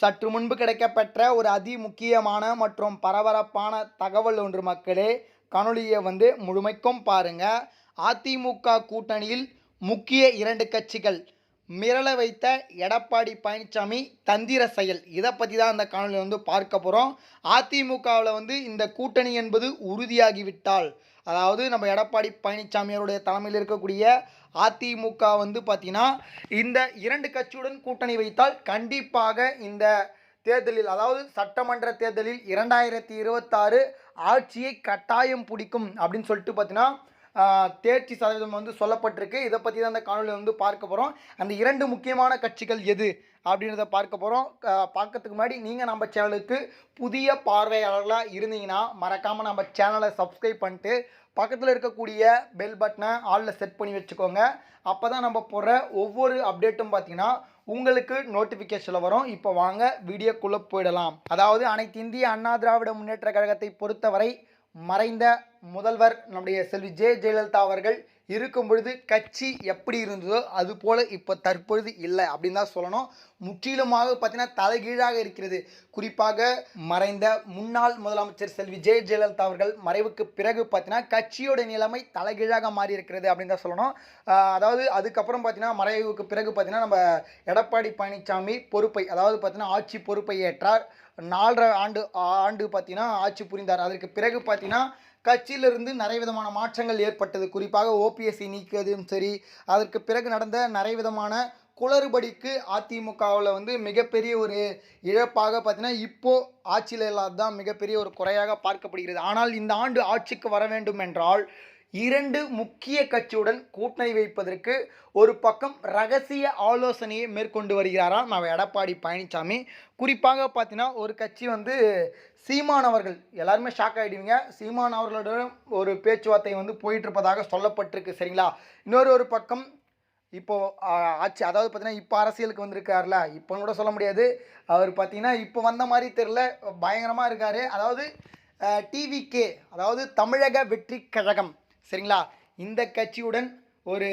சற்று முன்பு கிடைக்கப்பெற்ற ஒரு அதி முக்கியமான மற்றும் பரபரப்பான தகவல் ஒன்று மக்களே. கணொலியை வந்து முழுமைக்கும் பாருங்க. அதிமுக கூட்டணியில் முக்கிய இரண்டு கட்சிகள் மிரள வைத்த எடப்பாடி பழனிசாமி தந்திர செயல். இதை பற்றி தான் அந்த காணொலியில் வந்து பார்க்க போகிறோம் அதிமுகவில் வந்து இந்த கூட்டணி என்பது உறுதியாகிவிட்டால் அதாவது நம்ம எடப்பாடி பழனிசாமியருடைய தலைமையில் இருக்கக்கூடிய அதிமுக வந்து பார்த்தீங்கன்னா இந்த இரண்டு கட்சியுடன் கூட்டணி வைத்தால் கண்டிப்பாக இந்த தேர்தலில் அதாவது சட்டமன்ற தேர்தலில் இரண்டாயிரத்தி இருபத்தாறு ஆட்சியை கட்டாயம் பிடிக்கும் அப்படின்னு சொல்லிட்டு பார்த்தீங்கன்னா தேர்ச்சி சதவீதம் வந்து சொல்லப்பட்டிருக்கு. இதை பற்றி தான் அந்த காணொலியில் வந்து பார்க்க போகிறோம் அந்த இரண்டு முக்கியமான கட்சிகள் எது அப்படின்றத பார்க்க போகிறோம் பார்க்கறதுக்கு முன்னாடி நீங்கள் நம்ம சேனலுக்கு புதிய பார்வையாளர்களாக இருந்தீங்கன்னா மறக்காமல் நம்ம சேனலை சப்ஸ்கிரைப் பண்ணிட்டு பக்கத்தில் இருக்கக்கூடிய பெல் பட்டனை ஆளில் செட் பண்ணி வச்சுக்கோங்க. அப்போ தான் நம்ம போடுற ஒவ்வொரு அப்டேட்டும் பார்த்தீங்கன்னா உங்களுக்கு நோட்டிஃபிகேஷனில் வரும். இப்போ வாங்க வீடியோக்குள்ளே போயிடலாம். அதாவது அனைத்து இந்திய அண்ணா திராவிட முன்னேற்ற கழகத்தை பொறுத்தவரை மறைந்த முதல்வர் நம்முடைய செல்வி ஜெ ஜெயலலிதா அவர்கள் இருக்கும் பொழுது கட்சி எப்படி இருந்ததோ அது போல் இப்போ தற்பொழுது இல்லை அப்படின்னு தான் சொல்லணும். முற்றிலுமாக பார்த்தீங்கன்னா தலைகீழாக இருக்கிறது. குறிப்பாக மறைந்த முன்னாள் முதலமைச்சர் செல்வி ஜெய ஜெயலலிதா அவர்கள் மறைவுக்கு பிறகு பார்த்தீங்கன்னா கட்சியோட நிலைமை தலைகீழாக மாறி இருக்கிறது அப்படின்னு தான் சொல்லணும். அதாவது அதுக்கப்புறம் பார்த்தீங்கன்னா மறைவுக்கு பிறகு பார்த்தீங்கன்னா நம்ம எடப்பாடி பழனிசாமி பொறுப்பை அதாவது பார்த்தீங்கன்னா ஆட்சி பொறுப்பை ஏற்றார். நாலரை ஆண்டு ஆண்டு பார்த்தீங்கன்னா ஆட்சி புரிந்தார். அதற்கு பிறகு பார்த்தீங்கன்னா கட்சியிலிருந்து நிறைய விதமான மாற்றங்கள் ஏற்பட்டது. குறிப்பாக ஓபிஎஸ்சி நீக்கிறதும் சரி அதற்கு பிறகு நடந்த நிறைய விதமான குளறுபடிக்கு அதிமுகவில் வந்து மிகப்பெரிய ஒரு இழப்பாக பார்த்தீங்கன்னா இப்போது ஆட்சியில் இல்லாததான் மிகப்பெரிய ஒரு குறையாக பார்க்கப்படுகிறது. ஆனால் இந்த ஆண்டு ஆட்சிக்கு வர வேண்டும் என்றால் இரண்டு முக்கிய கட்சியுடன் கூட்டணி வைப்பதற்கு ஒரு பக்கம் ரகசிய ஆலோசனையை மேற்கொண்டு வருகிறாராம் நம்ம எடப்பாடி பழனிசாமி குறிப்பாக பார்த்தீங்கன்னா ஒரு கட்சி வந்து சீமான் அவர்கள் எல்லாருமே ஷாக் ஆகிடுவீங்க சீமான் அவர்களுடன் ஒரு பேச்சுவார்த்தை வந்து போயிட்டுருப்பதாக சொல்லப்பட்டிருக்கு சரிங்களா? இன்னொரு ஒரு பக்கம் இப்போது ஆட்சி அதாவது பார்த்தீங்கன்னா இப்போ அரசியலுக்கு வந்திருக்காருல இப்போன்னு கூட சொல்ல முடியாது. அவர் பார்த்தீங்கன்னா இப்போ வந்த மாதிரி தெரில பயங்கரமாக இருக்கார். அதாவது டிவிகே அதாவது தமிழக வெற்றி கழகம் சரிங்களா? இந்த கட்சியுடன் ஒரு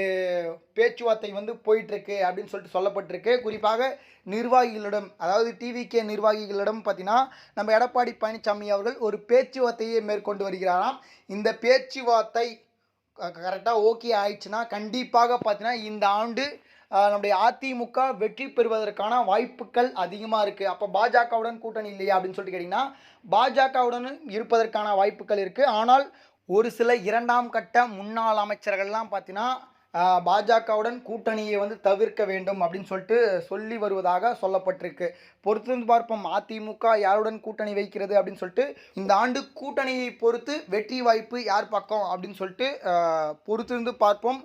பேச்சுவார்த்தை வந்து போயிட்டுருக்கு அப்படின்னு சொல்லிட்டு சொல்லப்பட்டிருக்கு. குறிப்பாக நிர்வாகிகளிடம் அதாவது டிவிகே நிர்வாகிகளிடம் பார்த்தீங்கன்னா நம்ம எடப்பாடி பழனிசாமி அவர்கள் ஒரு பேச்சுவார்த்தையை மேற்கொண்டு வருகிறாராம். இந்த பேச்சுவார்த்தை கரெக்டாக ஓகே ஆயிடுச்சுன்னா கண்டிப்பாக பார்த்தீங்கன்னா இந்த ஆண்டு நம்முடைய அதிமுக வெற்றி பெறுவதற்கான வாய்ப்புகள் அதிகமாக இருக்குது அப்போ பாஜகவுடன் கூட்டணி இல்லையா அப்படின்னு சொல்லிட்டு கேட்டிங்கன்னா பாஜகவுடன் இருப்பதற்கான வாய்ப்புகள் இருக்குது ஆனால் ஒரு சில இரண்டாம் கட்ட முன்னாள் அமைச்சர்கள்லாம் பார்த்தீங்கன்னா பாஜகவுடன் கூட்டணியை வந்து தவிர்க்க வேண்டும் அப்படின்னு சொல்லிட்டு சொல்லி வருவதாக சொல்லப்பட்டிருக்கு. பொறுத்திருந்து பார்ப்போம். அதிமுக யாருடன் கூட்டணி வைக்கிறது அப்படின்னு சொல்லிட்டு இந்த ஆண்டு கூட்டணியை பொறுத்து வெற்றி வாய்ப்பு யார் பக்கம் அப்படின்னு சொல்லிட்டு பொறுத்திருந்து பார்ப்போம்.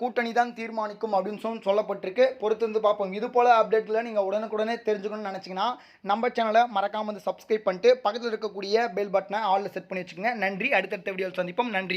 கூட்டணி தான் தீர்மானிக்கும் அப்படின்னு சொல்லி சொல்லப்பட்டிருக்கு. பொறுத்திருந்து பார்ப்போம். இது போல் அப்டேட்டில் நீங்கள் உடனுக்குடனே தெரிஞ்சுக்கணும்னு நினச்சிங்கன்னா நம்ம சேனலை மறக்காமல் வந்து சப்ஸ்கிரைப் பண்ணிட்டு பக்கத்தில் இருக்கக்கூடிய பெல் பட்டனை ஆலில் செட் பண்ணி வச்சுக்கோங்க. நன்றி. அடுத்தடுத்த வீடியோவில் சந்திப்போம். நன்றி.